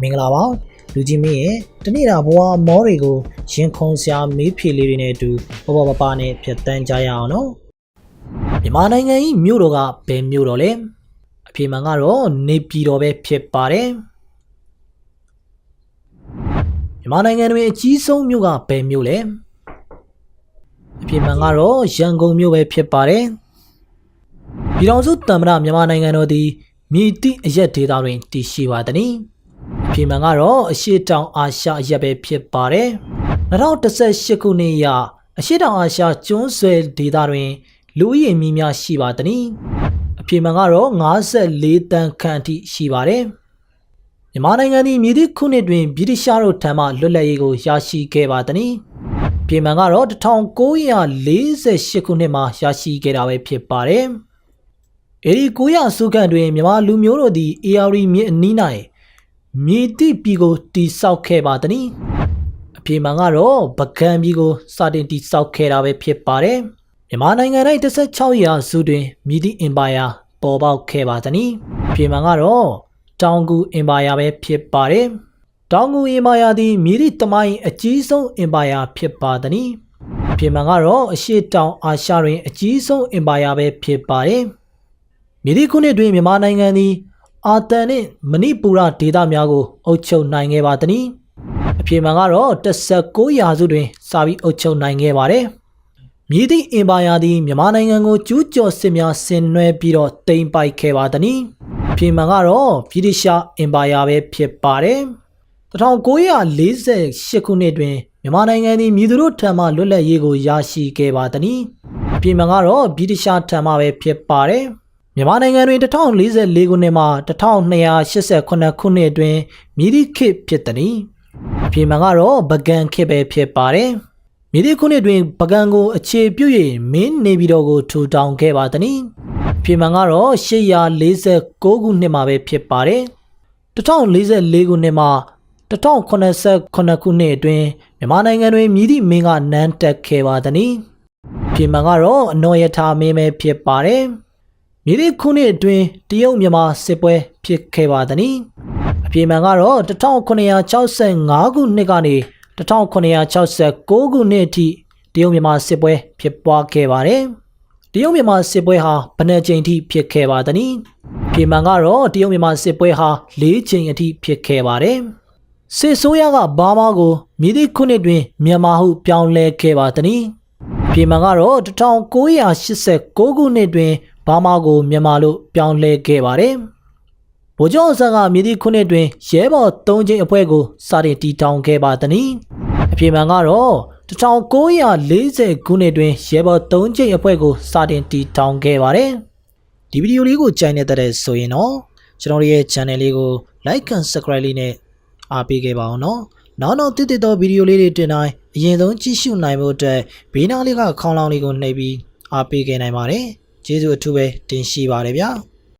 မင်္ဂလာပါလူကြီးမင်းရဲ့တနေ့တာဘဝမောတွေကိုရင်ခုန်စရာမေးဖြေလေးတွေနဲ့အတူဘဘပပနဲ့ဖြတ်တန်းကြရအောင်နော်မြန်မာနိုင်ငံ၏မြို့တော်ကဘယ်မြို့တော်လဲအဖြေမှန်ကတော့နေပြည်တော်ပဲဖြစ်ပါတယ်မြန်မာနိုင်ငံတွင်အကြီးဆုံးမြို့ကဘယ်မြို့လဲအဖြေမှန်ကတော့ရန်ကုန်မြို့ပဲဖြစ်ပါတယ်ပြည်တော်စုတမ္မတမြန်မာနိုင်ငံတော်သည်မြည်တိအရက်ဒေသတွင်တည်ရှိပါသည်။ အဖြေမှန်ကတော့အရှိတောင်အာရှအရက်ပဲဖြစ်ပါတယ်။2018ခုနှစ်အရအရှိတောင်အာရှကျွန်းဆွယ်ဒေသတွင်လူဦးရေများများရှိပါသည်။အဖြေမှန်ကတော့54တန်းခန့်အထိရှိပါတယ်။မြန်မာနိုင်ငံသည်မြည်သည့်ခုနှစ်တွင်ဗြိတိရှားတို့ထံမှလွတ်လပ်ရေးကိုရရှိခဲ့ပါသည်။ပြည်မှန်ကတော့1948ခုနှစ်မှာရရှိခဲ့တာပဲဖြစ်ပါတယ်။အဲဒီ900စုခန့်တွင်မြန်မာလူမျိုးတို့သည် AR မြစ်အနီး၌ မြေတိပြည်ကိုတိဆောက်ခဲ့ပါသည်။အပြေမှန်ကတော့ပကံပြည်ကိုစတင်တိဆောက်ခဲ့တာပဲဖြစ်ပါတယ်။မြန်မာနိုင်ငံ၌16ရာစုတွင်မြည်သည့်အင်ပါယာပေါ်ပေါက်ခဲ့ပါသည်။အပြေမှန်ကတော့တောင်ကူအင်ပါယာပဲဖြစ်ပါတယ်။တောင်ကူအင်ပါယာသည်မြည်သည့်တမိုင်းအကြီးဆုံးအင်ပါယာဖြစ်ပါသည်။အပြေမှန်ကတော့အရှိတောင်အာရှတွင်အကြီးဆုံးအင်ပါယာပဲဖြစ်ပါတယ်။မြေဒီခုနှစ်တွင်မြန်မာနိုင်ငံသည် အာတန်နှင့်မဏိပူရဒေသများကိုအုပ်ချုပ်နိုင်ခဲ့ပါသည်။အပြေမှန်ကတော့19ရာစုတွင်စာပြီးအုပ်ချုပ်နိုင်ခဲ့ပါတယ်။မြေဒီအင်ပါယာသည်မြန်မာနိုင်ငံကိုကျူးကျော်စစ်များဆင်နွှဲပြီးတော့တိမ်ပိုက်ခဲ့ပါသည်။အပြေမှန်ကတော့ဗြိတိရှားအင်ပါယာပဲဖြစ်ပါတယ်။1948ခုနှစ်တွင်မြန်မာနိုင်ငံသည်မြည်သူတို့ထံမှလွတ်လပ်ရေးကိုရရှိခဲ့ပါသည်။အပြေမှန်ကတော့ဗြိတိရှားထံမှပဲဖြစ်ပါတယ်။ မြန်မာနိုင်ငံတွင်1044ခုနှစ်မှ1288ခုနှစ်အတွင်းမြည်သည့်ခေတ်ဖြစ်သည်။အပြေမှန်ကတော့ပကံခေတ်ပဲဖြစ်ပါတယ်။မြည်သည့်ခုနှစ်တွင်ပကံကိုအခြေပြု၍မင်းနေပြည်တော်ကိုထူထောင်ခဲ့ပါသည်။အပြေမှန်ကတော့846ခုနှစ်မှာပဲဖြစ်ပါတယ်။1044ခုနှစ်မှ1089ခုနှစ်အတွင်းမြန်မာနိုင်ငံတွင်မြည်သည့်မင်းကနန်းတက်ခဲ့ပါသည်။အပြေမှန်ကတော့အနော်ယထာမင်းပဲဖြစ်ပါတယ်။ မြေဒီခုနှစ်အတွင်းတရုတ်မြန်မာစစ်ပွဲဖြစ်ခဲ့ပါသည်။အပြေမှန်ကတော့1965ခုနှစ်ကနေ1969ခုနှစ်အထိတရုတ်မြန်မာစစ်ပွဲဖြစ်ပွားခဲ့ပါတယ်။တရုတ်မြန်မာစစ်ပွဲဟာဘယ်နှကြိမ်ထိဖြစ်ခဲ့ပါသနည်း။အပြေမှန်ကတော့တရုတ်မြန်မာစစ်ပွဲဟာ၄ကြိမ်အထိဖြစ်ခဲ့ပါတယ်။စစ်ဆိုးရကဘာမာကိုမြေဒီခုနှစ်တွင်မြန်မာဟုပြောင်းလဲခဲ့ပါသနည်း။ ပြည်မှန်ကတော့1989ခုနှစ်တွင်ဘာမာကိုမြန်မာလို့ပြောင်းလဲခဲ့ပါတယ်။ဗိုလ်ချုပ်အောင်ဆန်းကမြေဒီခုနှစ်တွင်ရဲဘော်၃ချိန်အဖွဲ့ကိုစတင်တည်ထောင်ခဲ့ပါသည်။အပြည်မှန်ကတော့1940ခုနှစ်တွင်ရဲဘော်၃ချိန်အဖွဲ့ကိုစတင်တည်ထောင်ခဲ့ပါတယ်။ဒီဗီဒီယိုလေးကိုကြိုက်နေတဲ့ဆိုရင်တော့ကျွန်တော်တို့ရဲ့ channel လေးကို like and subscribe လေးနဲ့အားပေးခဲ့ပါအောင်နော်။နောက်နောက်တိတိသောဗီဒီယိုလေးတွေတင်တိုင်း အရင်ဆုံးကြည့်ရှုနိုင်ဖို့အတွက်ဘေးနားလေးကခေါင်းလောင်းလေးကိုနှိပ်ပြီးအားပေးခဲ့နိုင်ပါတယ်။ကျေးဇူးအထူးပဲတင်ရှိပါတယ်ဗျာ။